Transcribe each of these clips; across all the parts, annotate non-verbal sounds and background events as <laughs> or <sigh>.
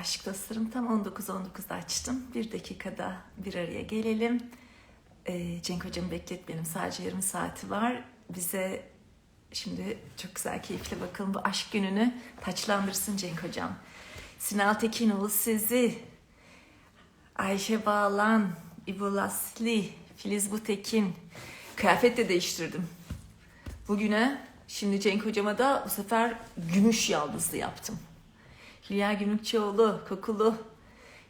Aşk dostlarım tam 19.19'da açtım. Bir dakikada bir araya gelelim. Ee, Cenk hocamı bekletmeyelim. Sadece yarım saati var. Bize şimdi çok güzel keyifle bakalım bu aşk gününü taçlandırsın Cenk hocam. Sinal Tekinoğlu sizi, Ayşe Bağlan, İbo Lasli, Filiz Butekin. Kıyafet de değiştirdim. Bugüne şimdi Cenk hocama da bu sefer gümüş yaldızlı yaptım. Hülya Gümrükçioğlu, Kokulu,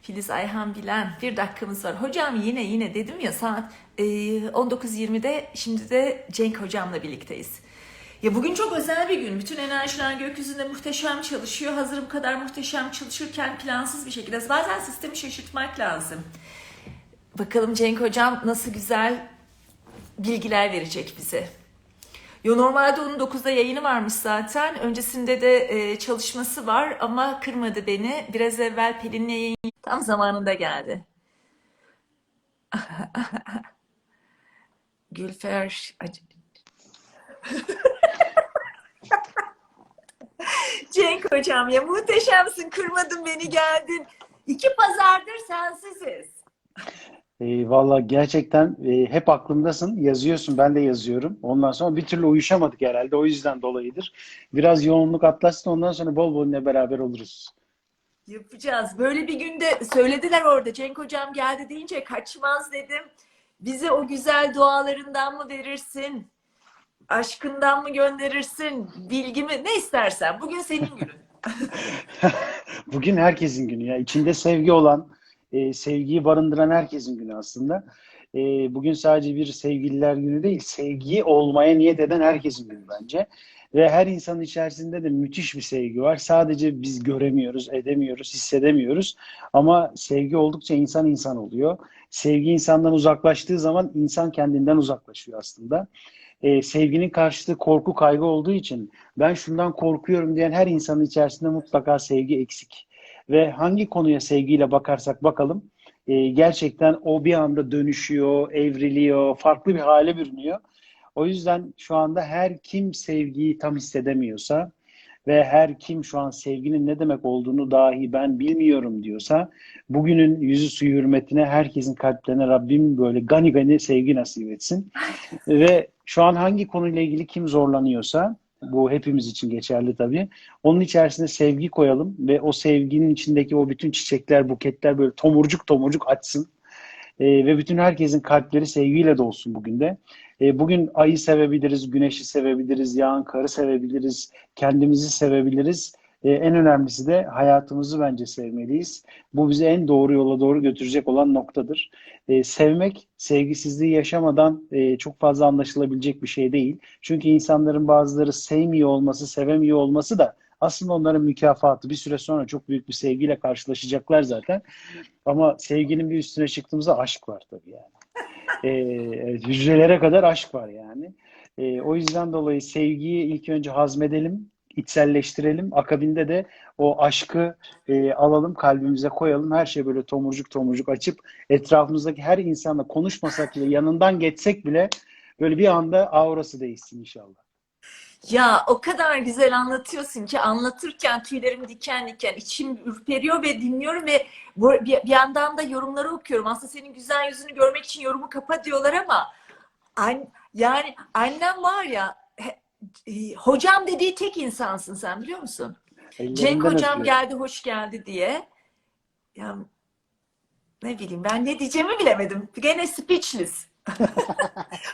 Filiz Ayhan Bilen. Bir dakikamız var. Hocam yine yine dedim ya saat e, 19.20'de şimdi de Cenk hocamla birlikteyiz. Ya bugün çok özel bir gün. Bütün enerjiler gökyüzünde muhteşem çalışıyor. Hazır bu kadar muhteşem çalışırken plansız bir şekilde. Bazen sistemi şaşırtmak lazım. Bakalım Cenk hocam nasıl güzel bilgiler verecek bize. Yo normalde onun 9'da yayını varmış zaten. Öncesinde de e, çalışması var ama kırmadı beni. Biraz evvel Pelin'le yayın tam zamanında geldi. <laughs> Gülfer <laughs> Cenk hocam ya muhteşemsin. Kırmadın beni geldin. İki pazardır sensiziz. E, valla gerçekten e, hep aklımdasın. Yazıyorsun, ben de yazıyorum. Ondan sonra bir türlü uyuşamadık herhalde. O yüzden dolayıdır. Biraz yoğunluk atlatsın. Ondan sonra bol bol ne beraber oluruz. Yapacağız. Böyle bir günde söylediler orada. Cenk hocam geldi deyince kaçmaz dedim. Bize o güzel dualarından mı verirsin? Aşkından mı gönderirsin? Bilgimi ne istersen. Bugün senin günün. <laughs> <laughs> Bugün herkesin günü ya. İçinde sevgi olan, e, sevgiyi barındıran herkesin günü aslında. E, bugün sadece bir sevgililer günü değil, sevgiyi olmaya niyet eden herkesin günü bence. Ve her insanın içerisinde de müthiş bir sevgi var. Sadece biz göremiyoruz, edemiyoruz, hissedemiyoruz. Ama sevgi oldukça insan insan oluyor. Sevgi insandan uzaklaştığı zaman insan kendinden uzaklaşıyor aslında. E, sevginin karşılığı korku, kaygı olduğu için ben şundan korkuyorum diyen her insanın içerisinde mutlaka sevgi eksik. Ve hangi konuya sevgiyle bakarsak bakalım e, gerçekten o bir anda dönüşüyor, evriliyor, farklı bir hale bürünüyor. O yüzden şu anda her kim sevgiyi tam hissedemiyorsa ve her kim şu an sevginin ne demek olduğunu dahi ben bilmiyorum diyorsa bugünün yüzü suyu hürmetine herkesin kalplerine Rabbim böyle gani gani sevgi nasip etsin. <laughs> ve şu an hangi konuyla ilgili kim zorlanıyorsa bu hepimiz için geçerli tabii. Onun içerisine sevgi koyalım ve o sevginin içindeki o bütün çiçekler, buketler böyle tomurcuk tomurcuk açsın. Ee, ve bütün herkesin kalpleri sevgiyle dolsun bugün de. Ee, bugün ayı sevebiliriz, güneşi sevebiliriz, yağan karı sevebiliriz, kendimizi sevebiliriz. Ee, en önemlisi de hayatımızı bence sevmeliyiz. Bu bizi en doğru yola doğru götürecek olan noktadır. Ee, sevmek, sevgisizliği yaşamadan e, çok fazla anlaşılabilecek bir şey değil. Çünkü insanların bazıları sevmiyor olması, sevemiyor olması da aslında onların mükafatı. Bir süre sonra çok büyük bir sevgiyle karşılaşacaklar zaten. Ama sevginin bir üstüne çıktığımızda aşk var tabii yani. Ee, hücrelere kadar aşk var yani. Ee, o yüzden dolayı sevgiyi ilk önce hazmedelim, içselleştirelim. Akabinde de o aşkı e, alalım, kalbimize koyalım. Her şey böyle tomurcuk tomurcuk açıp etrafımızdaki her insanla konuşmasak bile, yanından geçsek bile böyle bir anda aurası değişsin inşallah. Ya o kadar güzel anlatıyorsun ki anlatırken tüylerim diken diken, içim ürperiyor ve dinliyorum ve bu, bir, bir yandan da yorumları okuyorum. Aslında senin güzel yüzünü görmek için yorumu kapa diyorlar ama an, yani annem var ya hocam dediği tek insansın sen biliyor musun? Cenk Ellerinden hocam öpüyorum. geldi hoş geldi diye. Ya ne bileyim ben ne diyeceğimi bilemedim. Gene speechless. <laughs>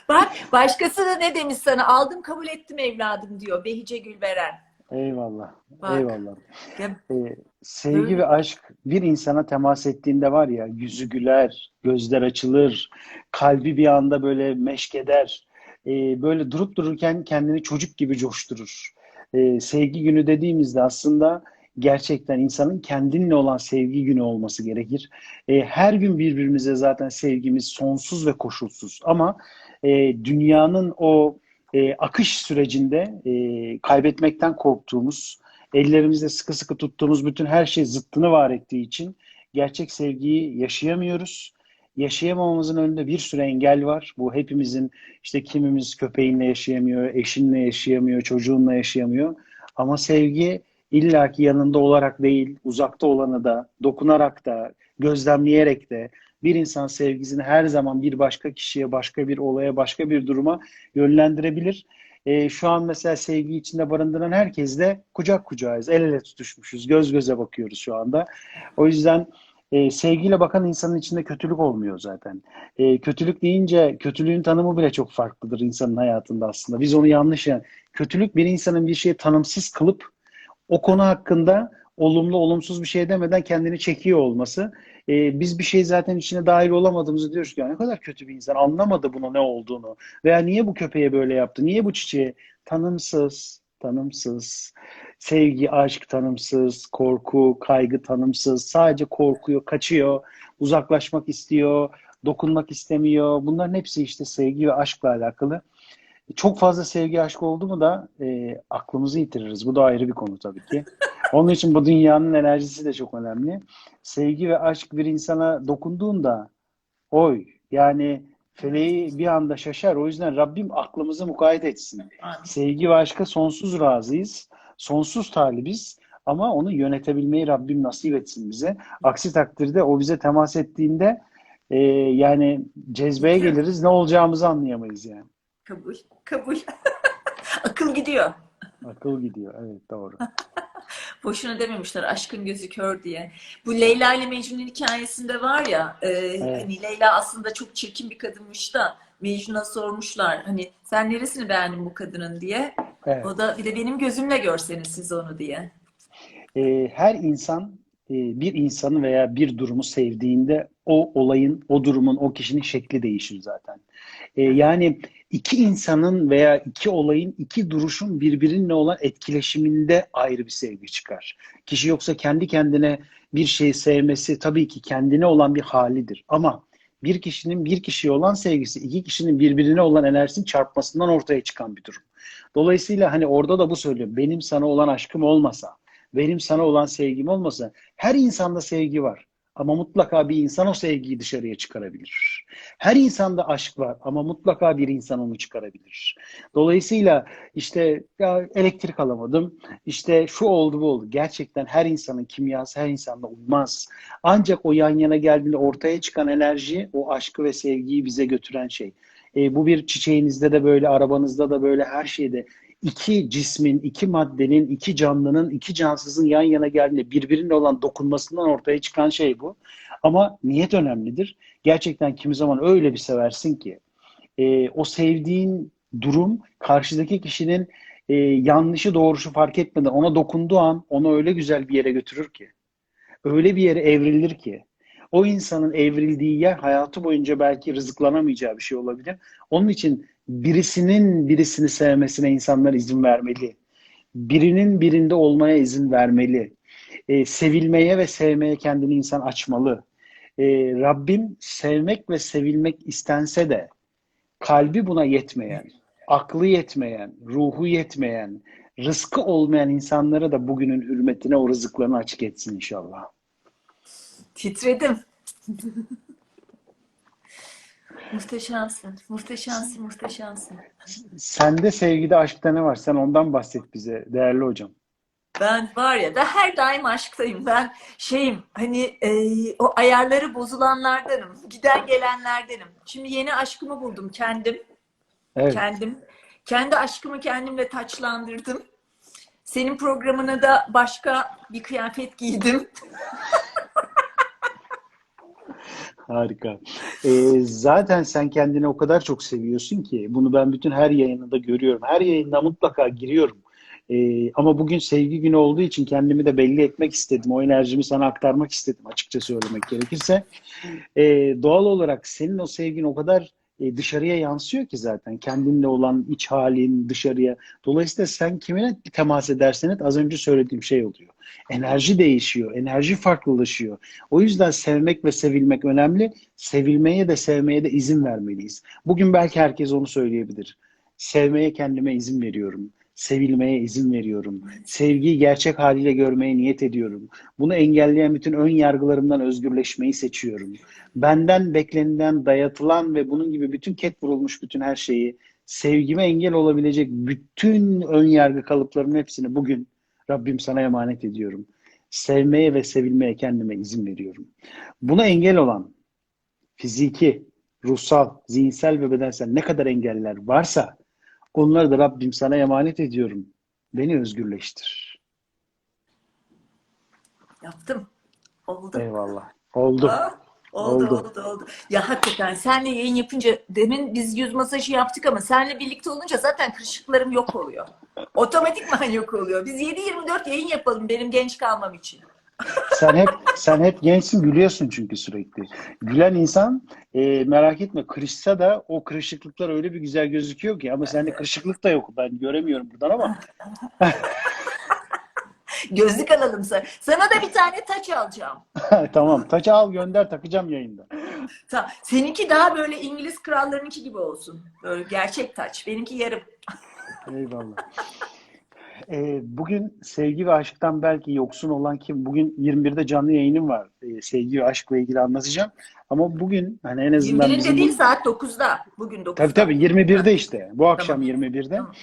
Bak başkası da ne demiş sana aldım kabul ettim evladım diyor Behice Gülveren. Eyvallah. Bak. Eyvallah. Ya, Ee, sevgi Öyle. ve aşk bir insana temas ettiğinde var ya yüzü güler, gözler açılır, kalbi bir anda böyle meşkeder. Ee, böyle durup dururken kendini çocuk gibi coşturur. Ee, sevgi günü dediğimizde aslında gerçekten insanın kendinle olan sevgi günü olması gerekir. Ee, her gün birbirimize zaten sevgimiz sonsuz ve koşulsuz ama e, dünyanın o e, akış sürecinde e, kaybetmekten korktuğumuz, ellerimizde sıkı sıkı tuttuğumuz bütün her şey zıttını var ettiği için gerçek sevgiyi yaşayamıyoruz. Yaşayamamamızın önünde bir sürü engel var. Bu hepimizin işte kimimiz köpeğinle yaşayamıyor, eşinle yaşayamıyor, çocuğunla yaşayamıyor. Ama sevgi illaki yanında olarak değil, uzakta olanı da, dokunarak da, gözlemleyerek de bir insan sevgisini her zaman bir başka kişiye, başka bir olaya, başka bir duruma yönlendirebilir. E, şu an mesela sevgi içinde barındıran herkesle kucak kucağız, el ele tutuşmuşuz, göz göze bakıyoruz şu anda. O yüzden e, sevgiyle bakan insanın içinde kötülük olmuyor zaten. E, kötülük deyince kötülüğün tanımı bile çok farklıdır insanın hayatında aslında. Biz onu yanlış yani. Kötülük bir insanın bir şeye tanımsız kılıp o konu hakkında olumlu olumsuz bir şey demeden kendini çekiyor olması. E, biz bir şey zaten içine dahil olamadığımızı diyoruz ki ne kadar kötü bir insan anlamadı bunun ne olduğunu veya niye bu köpeğe böyle yaptı, niye bu çiçeğe tanımsız, tanımsız, sevgi, aşk tanımsız, korku, kaygı tanımsız, sadece korkuyor, kaçıyor, uzaklaşmak istiyor, dokunmak istemiyor. Bunların hepsi işte sevgi ve aşkla alakalı. Çok fazla sevgi aşk oldu mu da e, aklımızı yitiririz. Bu da ayrı bir konu tabii ki. <laughs> Onun için bu dünyanın enerjisi de çok önemli. Sevgi ve aşk bir insana dokunduğunda oy yani feleği bir anda şaşar. O yüzden Rabbim aklımızı mukayyet etsin. Sevgi ve aşka sonsuz razıyız. Sonsuz talibiz. Ama onu yönetebilmeyi Rabbim nasip etsin bize. Aksi takdirde o bize temas ettiğinde e, yani cezbeye geliriz. Ne olacağımızı anlayamayız yani. Kabul. Kabul. <laughs> Akıl gidiyor. Akıl gidiyor. Evet doğru. <laughs> Boşuna dememişler aşkın gözü kör diye. Bu Leyla ile Mecnun hikayesinde var ya e, hani Leyla aslında çok çirkin bir kadınmış da Mecnun'a sormuşlar hani sen neresini beğendin bu kadının diye. Evet. O da bir de benim gözümle görseniz siz onu diye. E, her insan e, bir insanı veya bir durumu sevdiğinde o olayın, o durumun, o kişinin şekli değişir zaten. E, yani iki insanın veya iki olayın, iki duruşun birbirininle olan etkileşiminde ayrı bir sevgi çıkar. Kişi yoksa kendi kendine bir şeyi sevmesi tabii ki kendine olan bir halidir. Ama bir kişinin bir kişiye olan sevgisi, iki kişinin birbirine olan enerjisinin çarpmasından ortaya çıkan bir durum. Dolayısıyla hani orada da bu söylüyor. Benim sana olan aşkım olmasa, benim sana olan sevgim olmasa, her insanda sevgi var. Ama mutlaka bir insan o sevgiyi dışarıya çıkarabilir. Her insanda aşk var ama mutlaka bir insan onu çıkarabilir. Dolayısıyla işte ya elektrik alamadım, işte şu oldu bu oldu. Gerçekten her insanın kimyası her insanda uymaz. Ancak o yan yana geldiğinde ortaya çıkan enerji o aşkı ve sevgiyi bize götüren şey. E, bu bir çiçeğinizde de böyle, arabanızda da böyle, her şeyde iki cismin, iki maddenin, iki canlının, iki cansızın yan yana geldiğinde birbirine olan dokunmasından ortaya çıkan şey bu. Ama niyet önemlidir. Gerçekten kimi zaman öyle bir seversin ki e, o sevdiğin durum karşıdaki kişinin e, yanlışı doğrusu fark etmeden ona dokunduğu an onu öyle güzel bir yere götürür ki. Öyle bir yere evrilir ki. O insanın evrildiği yer hayatı boyunca belki rızıklanamayacağı bir şey olabilir. Onun için birisinin birisini sevmesine insanlar izin vermeli. Birinin birinde olmaya izin vermeli. E, sevilmeye ve sevmeye kendini insan açmalı. E, Rabbim sevmek ve sevilmek istense de kalbi buna yetmeyen, aklı yetmeyen, ruhu yetmeyen, rızkı olmayan insanlara da bugünün hürmetine o rızıklarını açık etsin inşallah. Titredim. <laughs> muhteşemsin, muhteşemsin, muhteşemsin. Sende sevgide aşkta ne var? Sen ondan bahset bize değerli hocam. Ben var ya ben her daim aşktayım. Ben şeyim hani e, o ayarları bozulanlardanım. Giden gelenlerdenim. Şimdi yeni aşkımı buldum kendim. Evet. Kendim. Kendi aşkımı kendimle taçlandırdım. Senin programına da başka bir kıyafet giydim. <laughs> Harika. Ee, zaten sen kendini o kadar çok seviyorsun ki bunu ben bütün her yayınında görüyorum. Her yayında mutlaka giriyorum. Ee, ama bugün sevgi günü olduğu için kendimi de belli etmek istedim. O enerjimi sana aktarmak istedim açıkça söylemek gerekirse. Ee, doğal olarak senin o sevgin o kadar e, dışarıya yansıyor ki zaten. Kendinle olan iç halin dışarıya. Dolayısıyla sen kimine temas edersen et az önce söylediğim şey oluyor. Enerji değişiyor. Enerji farklılaşıyor. O yüzden sevmek ve sevilmek önemli. Sevilmeye de sevmeye de izin vermeliyiz. Bugün belki herkes onu söyleyebilir. Sevmeye kendime izin veriyorum. Sevilmeye izin veriyorum. Sevgiyi gerçek haliyle görmeye niyet ediyorum. Bunu engelleyen bütün ön yargılarımdan özgürleşmeyi seçiyorum. Benden beklenilen, dayatılan ve bunun gibi bütün ket vurulmuş bütün her şeyi sevgime engel olabilecek bütün ön yargı kalıplarının hepsini bugün Rabbim sana emanet ediyorum. Sevmeye ve sevilmeye kendime izin veriyorum. Buna engel olan fiziki, ruhsal, zihinsel ve bedensel ne kadar engeller varsa onları da Rabbim sana emanet ediyorum. Beni özgürleştir. Yaptım. Oldu. Eyvallah. Oldu. Aa, oldu, Oldu. oldu, oldu. Ya hakikaten senle yayın yapınca demin biz yüz masajı yaptık ama senle birlikte olunca zaten kırışıklarım yok oluyor. Otomatikman yok oluyor. Biz 7-24 yayın yapalım benim genç kalmam için. Sen hep sen hep gençsin gülüyorsun çünkü sürekli. Gülen insan e, merak etme kırışsa da o kırışıklıklar öyle bir güzel gözüküyor ki ama sende kırışıklık da yok. Ben göremiyorum buradan ama <laughs> Gözlük alalım sana. Sana da bir tane taç alacağım. <laughs> tamam. Taçı al gönder takacağım yayında. Ta- Seninki daha böyle İngiliz krallarınınki gibi olsun. Böyle gerçek taç. Benimki yarım. Eyvallah. E, bugün sevgi ve aşktan belki yoksun olan kim? Bugün 21'de canlı yayınım var. E, sevgi ve aşkla ilgili anlatacağım. Ama bugün hani en azından 21'inde bizim... değil saat 9'da. Bugün 9'da. Tabii tabii 21'de işte. Bu akşam Tamam. 21'de. Tamam.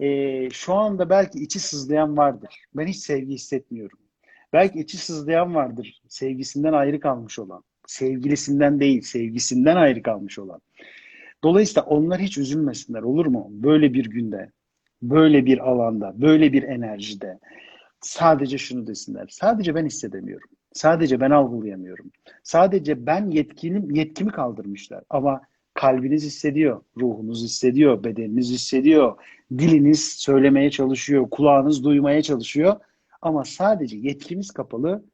Ee, şu anda belki içi sızlayan vardır. Ben hiç sevgi hissetmiyorum. Belki içi sızlayan vardır. Sevgisinden ayrı kalmış olan. Sevgilisinden değil, sevgisinden ayrı kalmış olan. Dolayısıyla onlar hiç üzülmesinler olur mu? Böyle bir günde, böyle bir alanda, böyle bir enerjide sadece şunu desinler. Sadece ben hissedemiyorum. Sadece ben algılayamıyorum. Sadece ben yetkinim, yetkimi kaldırmışlar. Ama kalbiniz hissediyor, ruhunuz hissediyor, bedeniniz hissediyor, diliniz söylemeye çalışıyor, kulağınız duymaya çalışıyor. Ama sadece yetkimiz kapalı,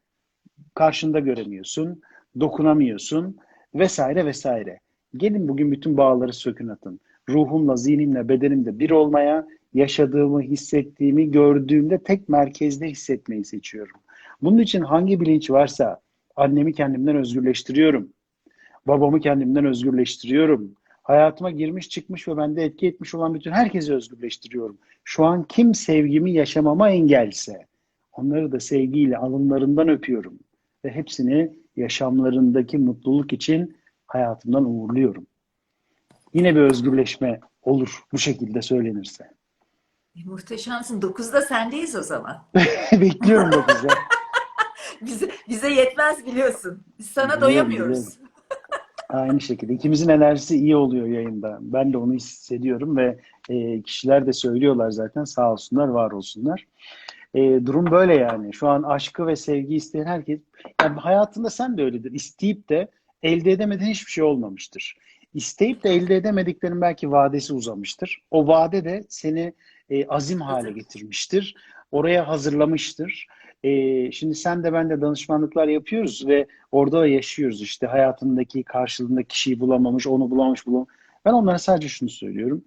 karşında göremiyorsun, dokunamıyorsun vesaire vesaire. Gelin bugün bütün bağları sökün atın. Ruhumla, zihnimle, bedenimle bir olmaya, yaşadığımı, hissettiğimi, gördüğümde tek merkezde hissetmeyi seçiyorum. Bunun için hangi bilinç varsa annemi kendimden özgürleştiriyorum. Babamı kendimden özgürleştiriyorum. Hayatıma girmiş çıkmış ve bende etki etmiş olan bütün herkesi özgürleştiriyorum. Şu an kim sevgimi yaşamama engelse onları da sevgiyle alınlarından öpüyorum. Ve hepsini yaşamlarındaki mutluluk için hayatımdan uğurluyorum. Yine bir özgürleşme olur bu şekilde söylenirse. E, muhteşemsin. 9'da sendeyiz o zaman. <laughs> Bekliyorum da <laughs> bize. Bize, yetmez biliyorsun. Biz sana Biliyorum, doyamıyoruz. biliyorum. Aynı şekilde. İkimizin enerjisi iyi oluyor yayında. Ben de onu hissediyorum ve e, kişiler de söylüyorlar zaten. Sağ olsunlar, var olsunlar. E, durum böyle yani. Şu an aşkı ve sevgi isteyen herkes, yani hayatında sen de öyledir. İsteyip de elde edemediğin hiçbir şey olmamıştır. İsteyip de elde edemediklerin belki vadesi uzamıştır. O vade de seni e, azim hale getirmiştir. Oraya hazırlamıştır. E, şimdi sen de ben de danışmanlıklar yapıyoruz ve orada da yaşıyoruz işte hayatındaki karşılığında kişiyi bulamamış, onu bulamamış, bulamamış. Ben onlara sadece şunu söylüyorum.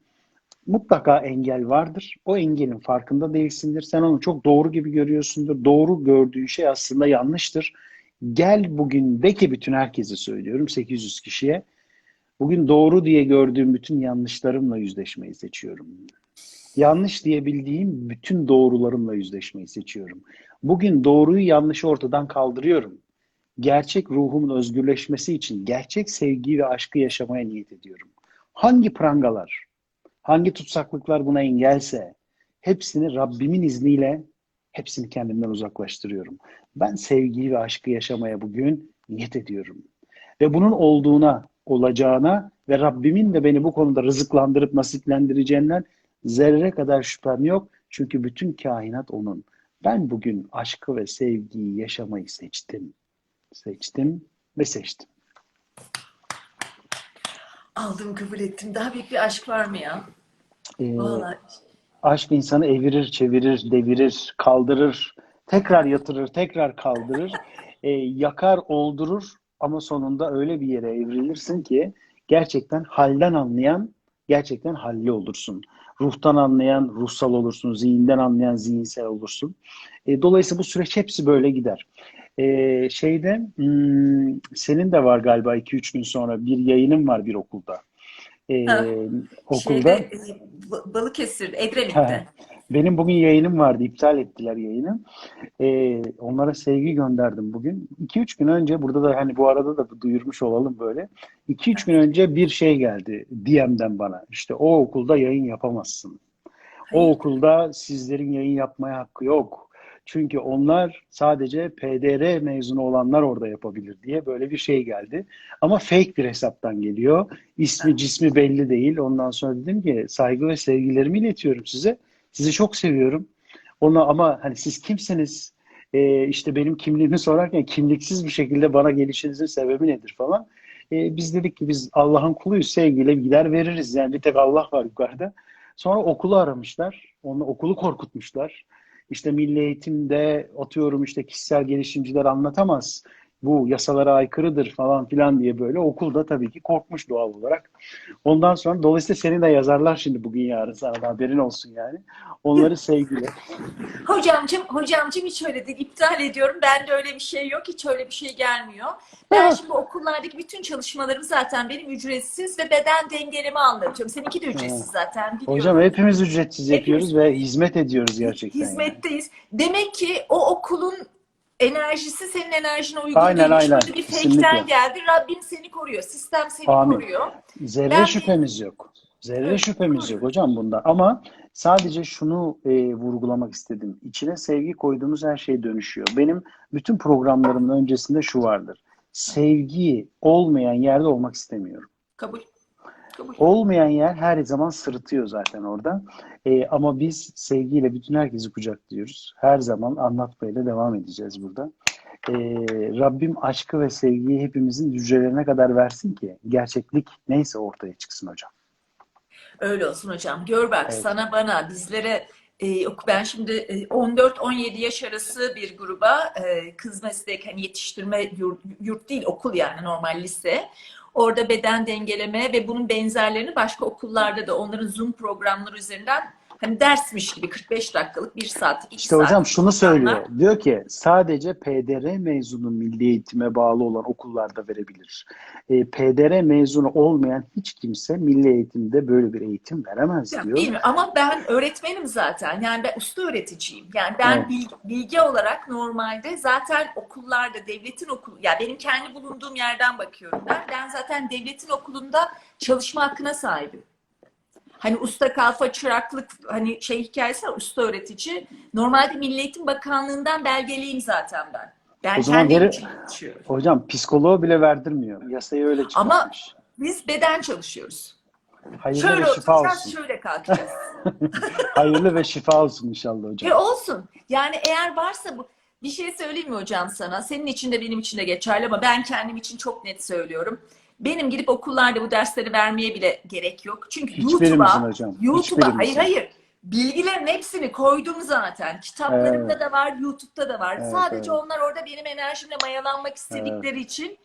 Mutlaka engel vardır. O engelin farkında değilsindir. Sen onu çok doğru gibi görüyorsundur. Doğru gördüğün şey aslında yanlıştır. Gel bugün de ki bütün herkese söylüyorum 800 kişiye. Bugün doğru diye gördüğüm bütün yanlışlarımla yüzleşmeyi seçiyorum. Yanlış diyebildiğim bütün doğrularımla yüzleşmeyi seçiyorum. Bugün doğruyu yanlışı ortadan kaldırıyorum. Gerçek ruhumun özgürleşmesi için gerçek sevgi ve aşkı yaşamaya niyet ediyorum. Hangi prangalar, hangi tutsaklıklar buna engelse hepsini Rabbimin izniyle hepsini kendimden uzaklaştırıyorum. Ben sevgiyi ve aşkı yaşamaya bugün niyet ediyorum. Ve bunun olduğuna, olacağına ve Rabbimin de beni bu konuda rızıklandırıp nasiplendireceğinden zerre kadar şüphem yok. Çünkü bütün kainat onun. Ben bugün aşkı ve sevgiyi yaşamayı seçtim. Seçtim ve seçtim. Aldım kabul ettim. Daha büyük bir aşk var mı ya? Ee, Vallahi. aşk insanı evirir, çevirir, devirir, kaldırır, tekrar yatırır, tekrar kaldırır, ee, <laughs> yakar, oldurur ama sonunda öyle bir yere evrilirsin ki gerçekten halden anlayan gerçekten halli olursun. Ruhtan anlayan ruhsal olursun, zihinden anlayan zihinsel olursun. E, dolayısıyla bu süreç hepsi böyle gider. E, şeyde hmm, senin de var galiba 2-3 gün sonra bir yayının var bir okulda. E, Ha, okulda. Şeyde, e, Ba- Balıkesir, Edremit'te. Benim bugün yayınım vardı. iptal ettiler yayını. Ee, onlara sevgi gönderdim bugün. 2-3 gün önce burada da hani bu arada da duyurmuş olalım böyle. 2-3 gün önce bir şey geldi DM'den bana. İşte o okulda yayın yapamazsın. O okulda sizlerin yayın yapmaya hakkı yok. Çünkü onlar sadece PDR mezunu olanlar orada yapabilir diye böyle bir şey geldi. Ama fake bir hesaptan geliyor. İsmi cismi belli değil. Ondan sonra dedim ki saygı ve sevgilerimi iletiyorum size. Sizi çok seviyorum. Ona ama hani siz kimsiniz? Ee, işte benim kimliğimi sorarken kimliksiz bir şekilde bana gelişinizin sebebi nedir falan. Ee, biz dedik ki biz Allah'ın kuluyuz. Sevgiyle gider veririz. Yani bir tek Allah var yukarıda. Sonra okulu aramışlar. Onu okulu korkutmuşlar. İşte milli eğitimde atıyorum işte kişisel gelişimciler anlatamaz. Bu yasalara aykırıdır falan filan diye böyle okulda tabii ki korkmuş doğal olarak. Ondan sonra dolayısıyla seni de yazarlar şimdi bugün yarın sana da haberin olsun yani. Onları <laughs> sevgiyle. Hocamcım, hocamcım hiç öyle değil. İptal ediyorum. Bende öyle bir şey yok. Hiç öyle bir şey gelmiyor. Ben şimdi okullardaki bütün çalışmalarım zaten benim ücretsiz ve beden dengeleme anlatıyorum. Seninki de ücretsiz zaten biliyorum. Hocam hepimiz ücretsiz Hepimiz- yapıyoruz ve hizmet ediyoruz gerçekten. yani. Hizmetteyiz. Demek ki o okulun enerjisi senin enerjine uygun Aynen, değilmiş. aynen. Böyle bir fake'ten geldi. Rabbim seni koruyor. Sistem seni Amin. koruyor. Zerre Ben- şüphemiz yok. Zerre Evet, şüphemiz doğru. yok hocam bunda. Ama sadece şunu e, vurgulamak istedim. İçine sevgi koyduğumuz her şey dönüşüyor. Benim bütün programlarımın öncesinde şu vardır. Sevgi olmayan yerde olmak istemiyorum. Kabul. Olmayan yer her zaman sırıtıyor zaten orada. E, ama biz sevgiyle bütün herkesi kucaklıyoruz. Her zaman anlatmaya da devam edeceğiz burada. E, Rabbim aşkı ve sevgiyi hepimizin hücrelerine kadar versin ki gerçeklik neyse ortaya çıksın hocam. Öyle olsun hocam. Gör bak Evet. sana bana bizlere e, ben şimdi e, 14-17 yaş arası bir gruba e, kız meslek hani yetiştirme yurt, yurt değil okul yani normal lise. Orada beden dengeleme ve bunun benzerlerini başka okullarda da onların Zoom programları üzerinden hani dersmiş gibi 45 dakikalık, 1 saat, 2 İşte saat hocam şunu söylüyor. Diyor ki sadece PDR mezunu milli eğitime bağlı olan okullarda verebilir. E, PDR mezunu olmayan hiç kimse milli eğitimde böyle bir eğitim veremez Ya diyor. bilmiyorum ama ben öğretmenim zaten. Yani ben usta öğreticiyim. Yani ben Evet. bilgi, bilgi olarak normalde zaten okullarda devletin okulu ya benim kendi bulunduğum yerden bakıyorum ben. Ben zaten devletin okulunda çalışma hakkına sahibim. Hani usta kalfa çıraklık hani şey hikayesi var usta öğretici. Normalde Milli Eğitim Bakanlığı'ndan belgeliyim zaten ben. Ben O zaman kendim için çalışıyorum. Hocam psikoloğu bile verdirmiyor. Yasayı öyle Ama çıkartmış. Biz beden çalışıyoruz. Hayırlı Şöyle ve şifa olsun. şöyle kalkacağız. <laughs> Hayırlı ve şifa olsun inşallah hocam. E olsun. Yani eğer varsa bu bir şey söyleyeyim mi hocam sana? Senin için de benim için de geçerli ama ben kendim için çok net söylüyorum. Benim gidip okullarda bu dersleri vermeye bile gerek yok. Çünkü YouTube'a. YouTube'a hayır hayır. Bilgilerin hepsini koydum zaten. Kitaplarımda Evet. da var, YouTube'da da var. Evet, Sadece evet. onlar orada benim enerjimle mayalanmak istedikleri için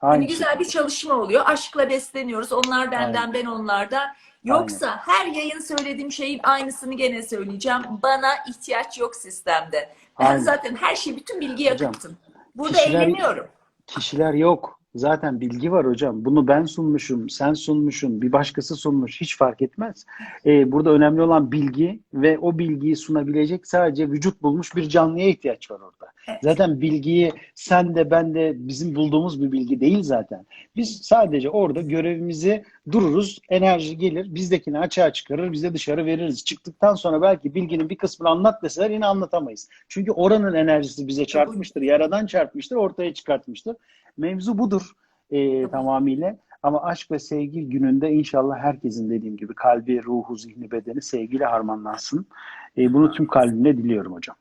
Aynı hani güzel bir çalışma oluyor. Aşkla besleniyoruz. Onlar benden, ben onlardan. Yoksa her yayın söylediğim şeyin aynısını gene söyleyeceğim. Bana ihtiyaç yok sistemde. Ben Aynen. zaten her şeyi, bütün bilgiyi akıttım. Burada kişiler- eğleniyorum. Kişiler yok. Zaten bilgi var hocam. Bunu ben sunmuşum, sen sunmuşsun, bir başkası sunmuş. Hiç fark etmez. Ee, burada önemli olan bilgi ve o bilgiyi sunabilecek sadece vücut bulmuş bir canlıya ihtiyaç var orada. Evet. Zaten bilgiyi sen de ben de bizim bulduğumuz bir bilgi değil zaten. Biz sadece orada görevimizi dururuz, enerji gelir, bizdekini açığa çıkarır, bize dışarı veririz. Çıktıktan sonra belki bilginin bir kısmını anlat deseler yine anlatamayız. Çünkü oranın enerjisi bize çarpmıştır, yaradan çarpmıştır, ortaya çıkartmıştır. Mevzu budur e, tamamıyla. Ama aşk ve sevgi gününde inşallah herkesin dediğim gibi kalbi, ruhu, zihni, bedeni sevgiyle harmanlansın. E, bunu tüm kalbimle diliyorum hocam.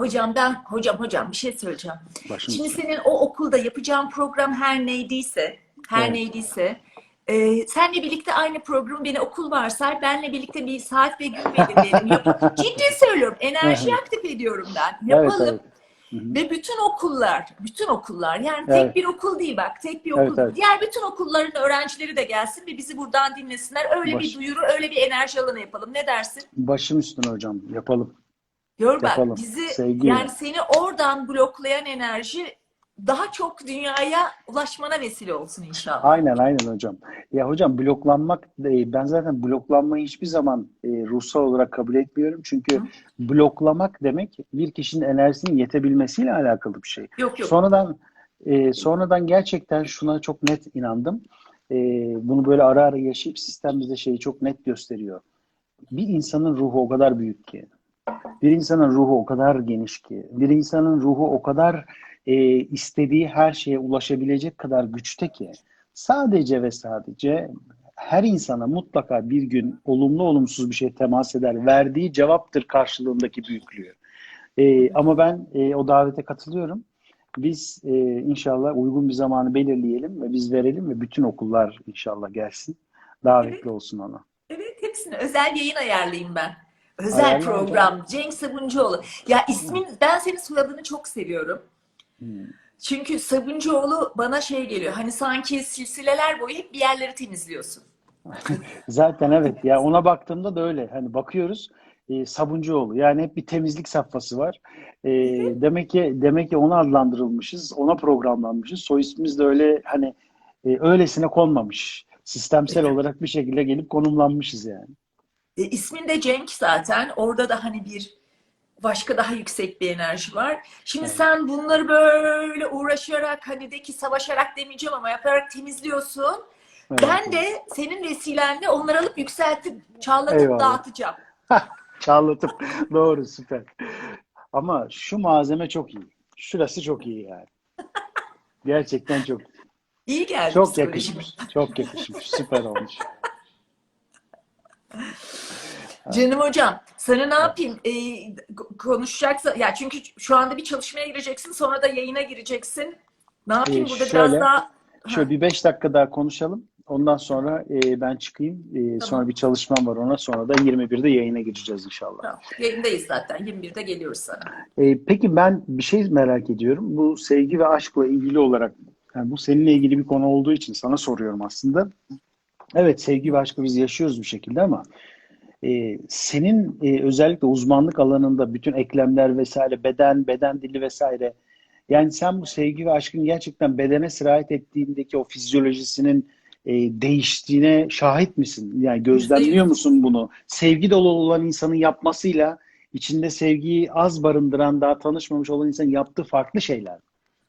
Hocam ben, hocam hocam bir şey söyleyeceğim. Başım Şimdi senin o okulda yapacağın program her neydiyse, her Evet. neydiyse, e, senle birlikte aynı programı beni okul varsay, benle birlikte bir saat ve gün belirleyelim. <laughs> Ciddi söylüyorum. Enerji aktif ediyorum ben. Yapalım. Evet, evet. Hı hı. Ve bütün okullar, bütün okullar yani Evet. tek bir okul değil bak, tek bir okul. Evet, evet. Diğer bütün okulların öğrencileri de gelsin ve bizi buradan dinlesinler. Öyle Baş- bir duyuru, öyle bir enerji alanı yapalım. Ne dersin? Başım üstüne hocam. Yapalım. Gör bak Yapalım. bizi Sevgiyle. yani seni oradan bloklayan enerji daha çok dünyaya ulaşmana vesile olsun inşallah. Aynen aynen hocam. Ya hocam bloklanmak e, ben zaten bloklanmayı hiçbir zaman e, ruhsal olarak kabul etmiyorum. Çünkü Hı. bloklamak demek bir kişinin enerjisinin yetebilmesiyle alakalı bir şey. Yok yok. Sonradan e, sonradan gerçekten şuna çok net inandım. E, bunu böyle ara ara yaşayıp sistem bize şeyi çok net gösteriyor. Bir insanın ruhu o kadar büyük ki. Bir insanın ruhu o kadar geniş ki, bir insanın ruhu o kadar e, istediği her şeye ulaşabilecek kadar güçte ki, sadece ve sadece her insana mutlaka bir gün olumlu olumsuz bir şey temas eder. Verdiği cevaptır karşılığındaki büyüklüğü. E, ama ben e, o davete katılıyorum. Biz e, inşallah uygun bir zamanı belirleyelim ve biz verelim ve bütün okullar inşallah gelsin. Davetli Evet. olsun ona. Evet hepsini özel yayın ayarlayayım ben. Özel Ayarla program. Cenk Sabuncuoğlu. Ya ismin ben senin soyadını çok seviyorum. Hmm. Çünkü Sabuncuoğlu bana şey geliyor. Hani sanki silsileler boyu hep bir yerleri temizliyorsun. <laughs> Zaten evet ya ona baktığımda da öyle. Hani bakıyoruz e, Sabuncuoğlu yani hep bir temizlik safhası var. E, demek ki demek ki ona adlandırılmışız, ona programlanmışız. Soy ismimiz de öyle hani e, öylesine konmamış. Sistemsel Evet. olarak bir şekilde gelip konumlanmışız yani. E, ismin de Cenk zaten. Orada da hani bir başka daha yüksek bir enerji var. Şimdi Evet. sen bunları böyle uğraşarak hani de ki savaşarak demeyeceğim ama yaparak temizliyorsun. Evet. Ben de senin vesilenle onları alıp yükseltip çağlatıp Eyvallah. dağıtacağım. <laughs> Çağlatıp doğru süper. Ama şu malzeme çok iyi. Şurası çok iyi yani. <laughs> Gerçekten çok İyi geldi çok yakışmış. Çok yakışmış. Süper olmuş. <laughs> Canım hocam, sana ne yapayım? Ee, konuşacaksa, ya çünkü şu anda bir çalışmaya gireceksin, sonra da yayına gireceksin. Ne yapayım Ee, burada şöyle, biraz daha Şöyle bir beş dakika daha konuşalım. Ondan sonra e, ben çıkayım. E, Sonra bir çalışmam var ona. Sonra da 21'de yayına gireceğiz inşallah. Tamam, yayındayız zaten. 21'de geliyoruz sana. E, peki ben bir şey merak ediyorum. Bu sevgi ve aşkla ilgili olarak, yani bu seninle ilgili bir konu olduğu için sana soruyorum aslında. Evet sevgi ve aşkı biz yaşıyoruz bir şekilde ama e, senin e, özellikle uzmanlık alanında bütün eklemler vesaire, beden, beden dili vesaire yani sen bu sevgi ve aşkın gerçekten bedene sirayet ettiğindeki o fizyolojisinin e, değiştiğine şahit misin? Yani gözlemliyor musun bunu? Sevgi dolu olan insanın yapmasıyla içinde sevgiyi az barındıran, daha tanışmamış olan insanın yaptığı farklı şeyler.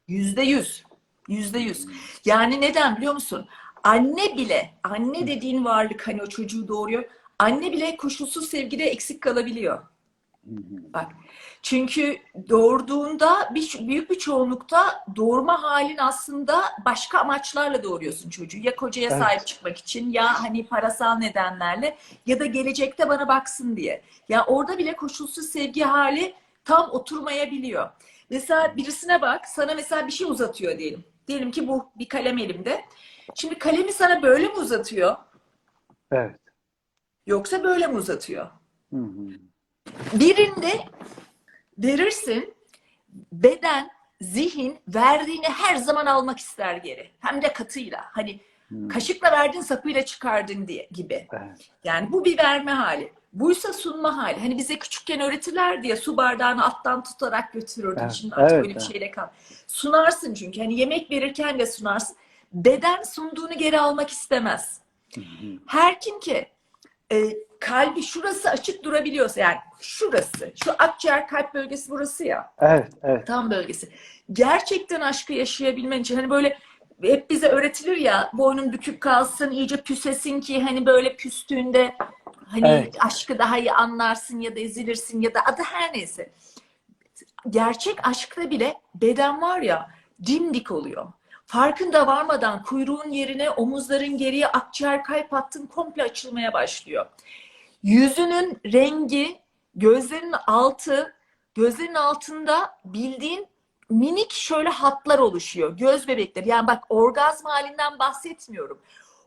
Yüzde yüz. Yüzde yüz. Yani neden biliyor musun? Anne bile, anne dediğin varlık hani o çocuğu doğuruyor. Anne bile koşulsuz sevgide eksik kalabiliyor. Bak. Çünkü doğurduğunda bir, büyük bir çoğunlukta doğurma halin aslında başka amaçlarla doğuruyorsun çocuğu. Ya kocaya Evet. sahip çıkmak için ya hani parasal nedenlerle ya da gelecekte bana baksın diye. Ya orada bile koşulsuz sevgi hali tam oturmayabiliyor. Mesela birisine bak sana mesela bir şey uzatıyor diyelim. Diyelim ki bu bir kalem elimde. Şimdi kalemi sana böyle mi uzatıyor Evet. Yoksa böyle mi uzatıyor? Hı hı. Birinde verirsin, beden, zihin verdiğini her zaman almak ister geri. Hem de katıyla. Hani Hmm. kaşıkla verdin sapıyla çıkardın diye gibi. Evet. Yani bu bir verme hali. Buysa sunma hali. Hani bize küçükken öğretirler diye su bardağını alttan tutarak götürürdün. Evet, Şimdi artık evet, öyle bir evet. şeyle kal. Sunarsın çünkü. Hani yemek verirken de sunarsın. Beden sunduğunu geri almak istemez. Her kim ki e, kalbi şurası açık durabiliyorsa yani şurası, şu akciğer kalp bölgesi burası ya Evet, evet. tam bölgesi. Gerçekten aşkı yaşayabilmen için hani böyle hep bize öğretilir ya boynun bükük kalsın iyice püsesin ki hani böyle püstüğünde hani Evet. aşkı daha iyi anlarsın ya da ezilirsin ya da adı her neyse. Gerçek aşkta bile beden var ya dimdik oluyor. Farkında varmadan kuyruğun yerine omuzların geriye akciğer kalp hattın komple açılmaya başlıyor. Yüzünün rengi, gözlerinin altı, gözlerin altında bildiğin minik şöyle hatlar oluşuyor. Göz bebekleri. Yani bak orgazm halinden bahsetmiyorum.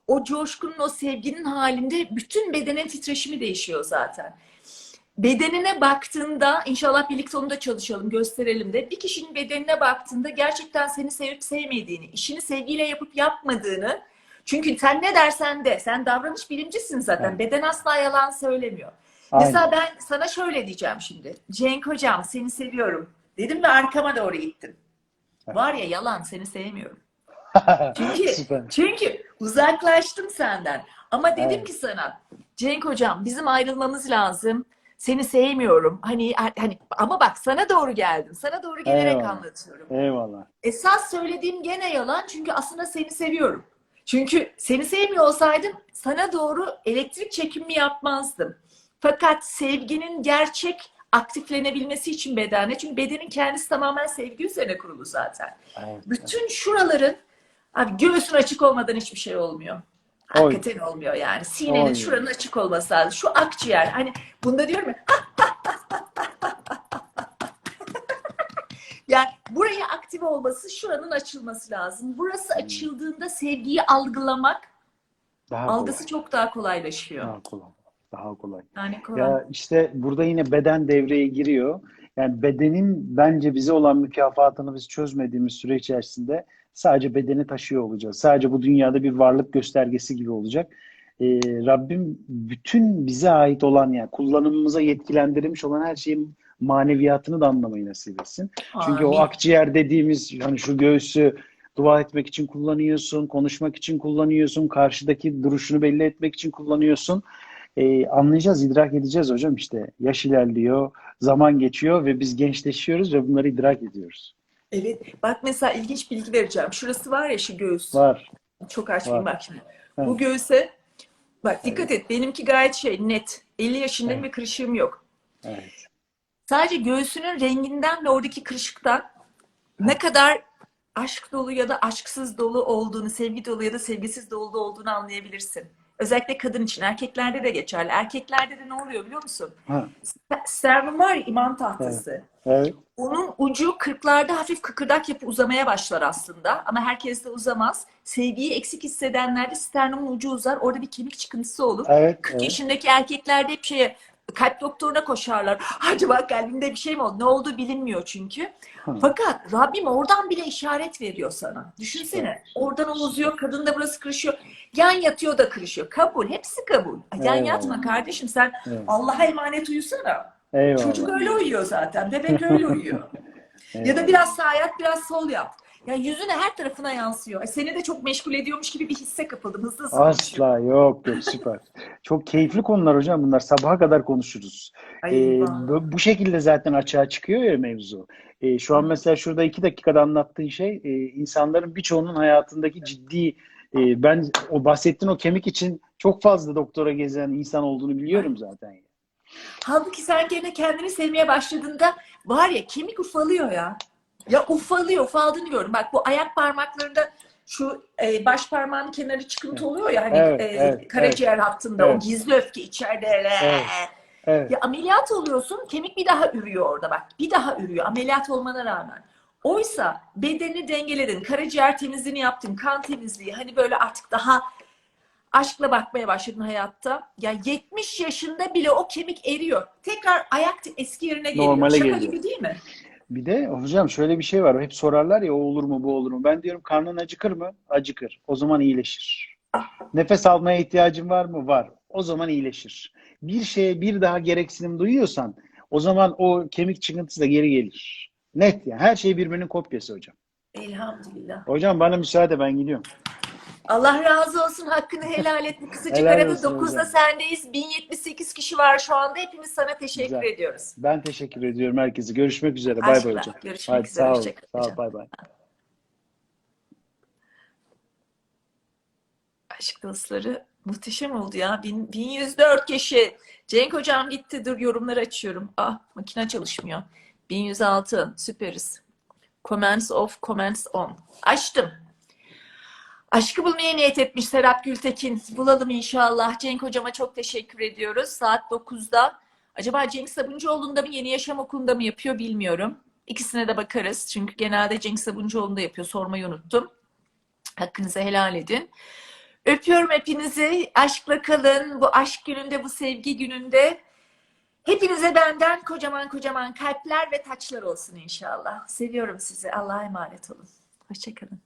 O coşkunun, o sevginin halinde bütün bedenin titreşimi değişiyor zaten. Bedenine baktığında, inşallah birlikte onu da çalışalım, gösterelim de. Bir kişinin bedenine baktığında gerçekten seni sevip sevmediğini, işini sevgiyle yapıp yapmadığını, çünkü sen ne dersen de, sen davranış bilimcisin zaten. Evet. Beden asla yalan söylemiyor. Aynen. Mesela ben sana şöyle diyeceğim şimdi. Cenk hocam seni seviyorum. Dedim ve arkama doğru gittim. Var ya yalan seni sevmiyorum. <laughs> Çünkü çünkü uzaklaştım senden. Ama dedim Evet. ki sana Cenk hocam bizim ayrılmamız lazım. Seni sevmiyorum. Hani hani ama bak sana doğru geldim. Sana doğru gelerek Eyvallah. anlatıyorum. Eyvallah. Esas söylediğim gene yalan çünkü aslında seni seviyorum. Çünkü seni sevmiyor olsaydım sana doğru elektrik çekimi yapmazdım. Fakat sevginin gerçek aktiflenebilmesi için bedene. Çünkü bedenin kendisi tamamen sevgi üzerine kurulu zaten. Evet. Bütün şuraların abi göğsün açık olmadan hiçbir şey olmuyor. Oy. Hakikaten olmuyor yani. Sinenin Oy. şuranın açık olması lazım. Şu akciğer hani bunda diyorum ya yani buraya aktif olması şuranın açılması lazım. Burası Hmm. açıldığında sevgiyi algılamak Daha algısı kolay. çok daha kolaylaşıyor. Daha kolay. Daha kolay. Yani kolay. Ya işte burada yine beden devreye giriyor. Yani bedenin bence bize olan mükafatını biz çözmediğimiz süre içerisinde sadece bedeni taşıyor olacağız. Sadece bu dünyada bir varlık göstergesi gibi olacak. Ee, Rabbim bütün bize ait olan yani kullanımımıza yetkilendirilmiş olan her şeyin maneviyatını da anlamayı nasip etsin. Çünkü o Amin. akciğer dediğimiz hani şu göğsü dua etmek için kullanıyorsun, konuşmak için kullanıyorsun, karşıdaki duruşunu belli etmek için kullanıyorsun. Ee, anlayacağız, idrak edeceğiz hocam işte. Yaş ilerliyor, zaman geçiyor ve biz gençleşiyoruz ve bunları idrak ediyoruz. Evet. Bak mesela ilginç bilgi vereceğim. Şurası var ya şu göğüs. Var. Çok açmayayım bak şimdi. Evet. Bu göğüse bak dikkat et. Benimki gayet şey net. 50 yaşındayım Evet. ve kırışığım yok. Evet. Sadece göğsünün renginden ve oradaki kırışıktan ne kadar aşk dolu ya da aşksız dolu olduğunu, sevgi dolu ya da sevgisiz dolu olduğunu anlayabilirsin. Özellikle kadın için. Erkeklerde de geçerli. Erkeklerde de ne oluyor biliyor musun? Ha, Sternum var ya iman tahtası. evet. Onun ucu kırklarda hafif kıkırdak yapıp uzamaya başlar aslında. Ama herkes de uzamaz. Sevgiyi eksik hissedenlerde sternumun ucu uzar. Orada bir kemik çıkıntısı olur. Evet. 40 evet. yaşındaki erkeklerde hep şeye kalp doktoruna koşarlar. <laughs> Acaba kalbimde bir şey mi oldu? Ne oldu bilinmiyor çünkü. Hı. Fakat Rabbim oradan bile işaret veriyor sana. Düşünsene. Oradan o uzuyor, kadın da burası kırışıyor. Yan yatıyor da kırışıyor. Kabul. Hepsi kabul. Yan Eyvallah. yatma kardeşim sen Evet. Allah'a emanet uyusana. Eyvallah. Çocuk öyle uyuyor zaten. Bebek öyle uyuyor. <laughs> Ya da biraz sağ yat, biraz sol yap. Yani yüzüne her tarafına yansıyor. Ay, Seni de çok meşgul ediyormuş gibi bir hisse kapıldım. Hızlı hızlı. Asla yok yok süper. Çok keyifli konular hocam bunlar. Sabaha kadar konuşuruz. Ay, Ee, bu şekilde zaten açığa çıkıyor ya mevzu. Ee, şu an mesela şurada iki dakikada anlattığın şey e, insanların birçoğunun hayatındaki ciddi e, ben o bahsettiğin o kemik için çok fazla doktora gezen insan olduğunu biliyorum zaten. Halbuki sen gene kendini sevmeye başladığında var ya kemik ufalıyor ya. Ya ufalıyor, ufaldığını gördüm. Bak bu ayak parmaklarında şu e, baş parmağın kenarı çıkıntı oluyor ya hani Evet, e, evet, karaciğer hattında evet. o gizli öfke içeride. Evet. Evet. Ya ameliyat oluyorsun, kemik bir daha ürüyor orada bak. Bir daha ürüyor ameliyat olmana rağmen. Oysa bedenini dengeledin, karaciğer temizliğini yaptın, kan temizliği. Hani böyle artık daha aşkla bakmaya başladın hayatta. Ya 70 yaşında bile o kemik eriyor. Tekrar ayak eski yerine geliyor. Normale Şaka geliyor. gibi değil mi? Bir de hocam şöyle bir şey var. Hep sorarlar ya o olur mu bu olur mu? Ben diyorum karnın acıkır mı? Acıkır. O zaman iyileşir. Nefes almaya ihtiyacın var mı? Var. O zaman iyileşir. Bir şeye bir daha gereksinim duyuyorsan o zaman o kemik çıkıntısı da geri gelir. Net yani. Her şey birbirinin kopyası hocam. Elhamdülillah. Hocam bana müsaade ben gidiyorum. Allah razı olsun. Hakkını helal et. Bu kısacık Helal arada olsun 9'da hocam. sendeyiz. 1078 kişi var şu anda. Hepimiz sana teşekkür Güzel. ediyoruz. Ben teşekkür ediyorum herkese. Görüşmek üzere. Bay bay hocam. Görüşmek Hadi üzere. sağ ol. Sağ ol. Bay bay. Aşk dostları muhteşem oldu ya. Bin, 1104 kişi. Cenk hocam gitti. Dur yorumları açıyorum. Ah makine çalışmıyor. 1106 süperiz. Comments off, comments on. Açtım. Aşkı bulmaya niyet etmiş Serap Gültekin. Bulalım inşallah. Cenk hocama çok teşekkür ediyoruz. Saat 9'da. Acaba Cenk Sabuncuoğlu'nda mı Yeni Yaşam Okulu'nda mı yapıyor bilmiyorum. İkisine de bakarız. Çünkü genelde Cenk Sabuncuoğlu'nda yapıyor. Sormayı unuttum. Hakkınızı helal edin. Öpüyorum hepinizi. Aşkla kalın. Bu aşk gününde, bu sevgi gününde. Hepinize benden kocaman kocaman kalpler ve taçlar olsun inşallah. Seviyorum sizi. Allah'a emanet olun. Hoşçakalın.